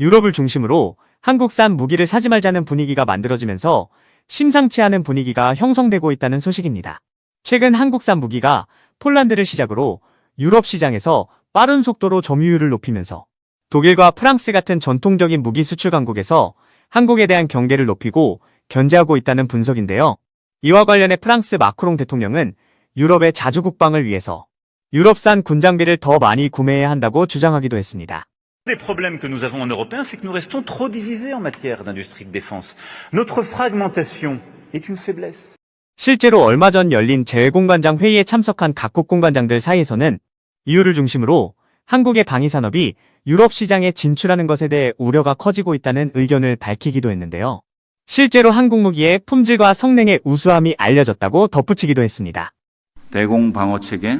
유럽을 중심으로 한국산 무기를 사지 말자는 분위기가 만들어지면서 심상치 않은 분위기가 형성되고 있다는 소식입니다. 최근 한국산 무기가 폴란드를 시작으로 유럽 시장에서 빠른 속도로 점유율을 높이면서 독일과 프랑스 같은 전통적인 무기 수출 강국에서 한국에 대한 경계를 높이고 견제하고 있다는 분석인데요. 이와 관련해 프랑스 마크롱 대통령은 유럽의 자주 국방을 위해서 유럽산 군장비를 더 많이 구매해야 한다고 주장하기도 했습니다. Les problèmes que nous avons en Européens, c'est que nous restons trop divisés en matière d'industrie de défense. Notre fragmentation est une faiblesse. 실제로 얼마 전 열린 재외공관장 회의에 참석한 각국 공관장들 사이에서는 이유를 중심으로 한국의 방위산업이 유럽 시장에 진출하는 것에 대해 우려가 커지고 있다는 의견을 밝히기도 했는데요. 실제로 한국 무기의 품질과 성능의 우수함이 알려졌다고 덧붙이기도 했습니다. 대공 방어 체계,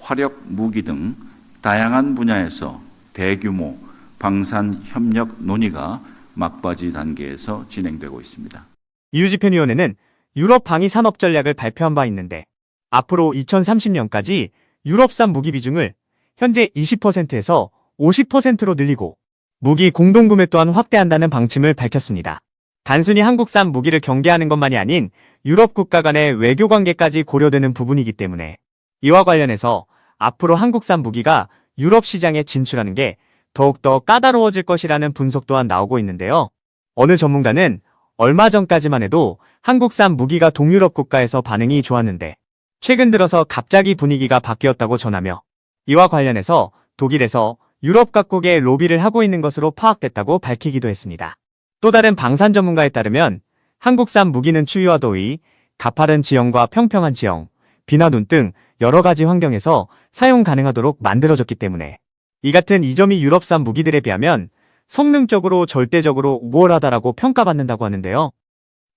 화력 무기 등 다양한 분야에서 대규모 방산 협력 논의가 막바지 단계에서 진행되고 있습니다. 이유지편 위원회는 유럽 방위 산업 전략을 발표한 바 있는데 앞으로 2030년까지 유럽산 무기 비중을 현재 20%에서 50%로 늘리고 무기 공동구매 또한 확대한다는 방침을 밝혔습니다. 단순히 한국산 무기를 경계하는 것만이 아닌 유럽 국가 간의 외교 관계까지 고려되는 부분이기 때문에 이와 관련해서 앞으로 한국산 무기가 유럽 시장에 진출하는 게 더욱더 까다로워질 것이라는 분석 또한 나오고 있는데요. 어느 전문가는 얼마 전까지만 해도 한국산 무기가 동유럽 국가에서 반응이 좋았는데 최근 들어서 갑자기 분위기가 바뀌었다고 전하며 이와 관련해서 독일에서 유럽 각국에 로비를 하고 있는 것으로 파악됐다고 밝히기도 했습니다. 또 다른 방산 전문가에 따르면 한국산 무기는 추위와 더위, 가파른 지형과 평평한 지형, 비나 눈 등 여러 가지 환경에서 사용 가능하도록 만들어졌기 때문에 이 같은 이 점이 유럽산 무기들에 비하면 성능적으로 절대적으로 우월하다라고 평가받는다고 하는데요.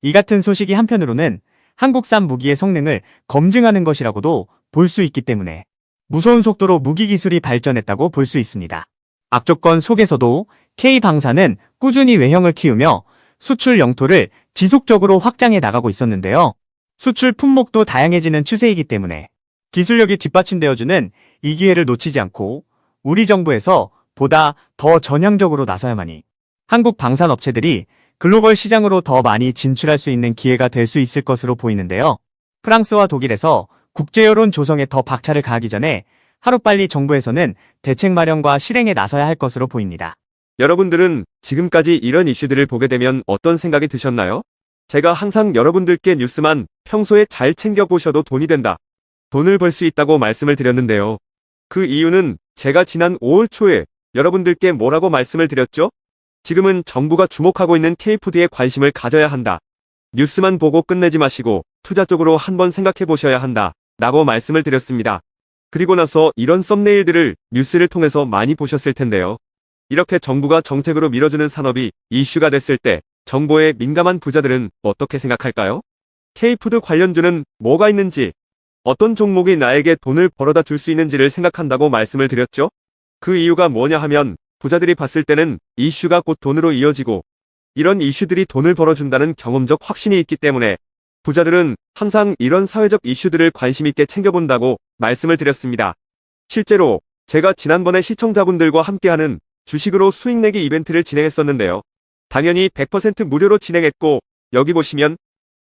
이 같은 소식이 한편으로는 한국산 무기의 성능을 검증하는 것이라고도 볼 수 있기 때문에 무서운 속도로 무기 기술이 발전했다고 볼 수 있습니다. 악조건 속에서도 K방사는 꾸준히 외형을 키우며 수출 영토를 지속적으로 확장해 나가고 있었는데요. 수출 품목도 다양해지는 추세이기 때문에 기술력이 뒷받침되어주는 이 기회를 놓치지 않고 우리 정부에서 보다 더 전향적으로 나서야만이 한국 방산업체들이 글로벌 시장으로 더 많이 진출할 수 있는 기회가 될 수 있을 것으로 보이는데요. 프랑스와 독일에서 국제 여론 조성에 더 박차를 가하기 전에 하루빨리 정부에서는 대책 마련과 실행에 나서야 할 것으로 보입니다. 여러분들은 지금까지 이런 이슈들을 보게 되면 어떤 생각이 드셨나요? 제가 항상 여러분들께 뉴스만 평소에 잘 챙겨보셔도 돈이 된다. 돈을 벌 수 있다고 말씀을 드렸는데요. 그 이유는 제가 지난 5월 초에 여러분들께 뭐라고 말씀을 드렸죠? 지금은 정부가 주목하고 있는 K푸드에 관심을 가져야 한다. 뉴스만 보고 끝내지 마시고 투자 쪽으로 한번 생각해 보셔야 한다. 라고 말씀을 드렸습니다. 그리고 나서 이런 썸네일들을 뉴스를 통해서 많이 보셨을 텐데요. 이렇게 정부가 정책으로 밀어주는 산업이 이슈가 됐을 때 정보에 민감한 부자들은 어떻게 생각할까요? K푸드 관련주는 뭐가 있는지, 어떤 종목이 나에게 돈을 벌어다 줄 수 있는지를 생각한다고 말씀을 드렸죠? 그 이유가 뭐냐 하면 부자들이 봤을 때는 이슈가 곧 돈으로 이어지고 이런 이슈들이 돈을 벌어준다는 경험적 확신이 있기 때문에 부자들은 항상 이런 사회적 이슈들을 관심 있게 챙겨본다고 말씀을 드렸습니다. 실제로 제가 지난번에 시청자분들과 함께하는 주식으로 수익 내기 이벤트를 진행했었는데요. 당연히 100% 무료로 진행했고 여기 보시면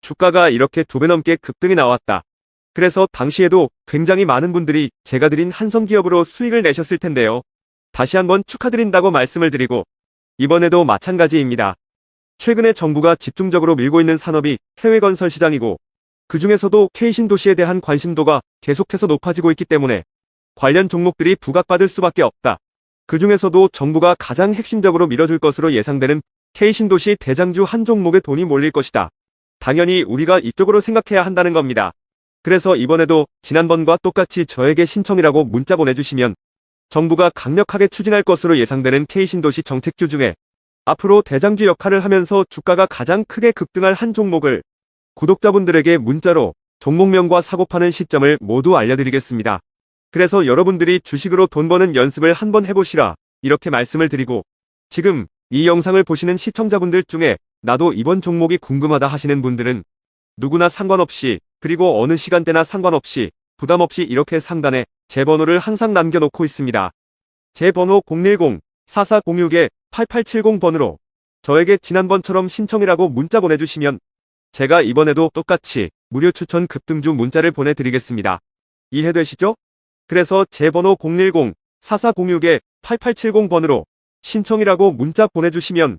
주가가 이렇게 두 배 넘게 급등이 나왔다. 그래서 당시에도 굉장히 많은 분들이 제가 드린 한성기업으로 수익을 내셨을 텐데요. 다시 한번 축하드린다고 말씀을 드리고 이번에도 마찬가지입니다. 최근에 정부가 집중적으로 밀고 있는 산업이 해외 건설 시장이고 그 중에서도 K신도시에 대한 관심도가 계속해서 높아지고 있기 때문에 관련 종목들이 부각받을 수밖에 없다. 그 중에서도 정부가 가장 핵심적으로 밀어줄 것으로 예상되는 K신도시 대장주 한 종목에 돈이 몰릴 것이다. 당연히 우리가 이쪽으로 생각해야 한다는 겁니다. 그래서 이번에도 지난번과 똑같이 저에게 신청이라고 문자 보내주시면 정부가 강력하게 추진할 것으로 예상되는 K신도시 정책주 중에 앞으로 대장주 역할을 하면서 주가가 가장 크게 급등할 한 종목을 구독자분들에게 문자로 종목명과 사고 파는 시점을 모두 알려드리겠습니다. 그래서 여러분들이 주식으로 돈 버는 연습을 한번 해보시라 이렇게 말씀을 드리고 지금 이 영상을 보시는 시청자분들 중에 나도 이번 종목이 궁금하다 하시는 분들은 누구나 상관없이 그리고 어느 시간대나 상관없이 부담 없이 이렇게 상단에 제 번호를 항상 남겨놓고 있습니다. 제 번호 010-4406-8870번으로 저에게 지난번처럼 신청이라고 문자 보내주시면 제가 이번에도 똑같이 무료 추천 급등주 문자를 보내드리겠습니다. 이해되시죠? 그래서 제 번호 010-4406-8870번으로 신청이라고 문자 보내주시면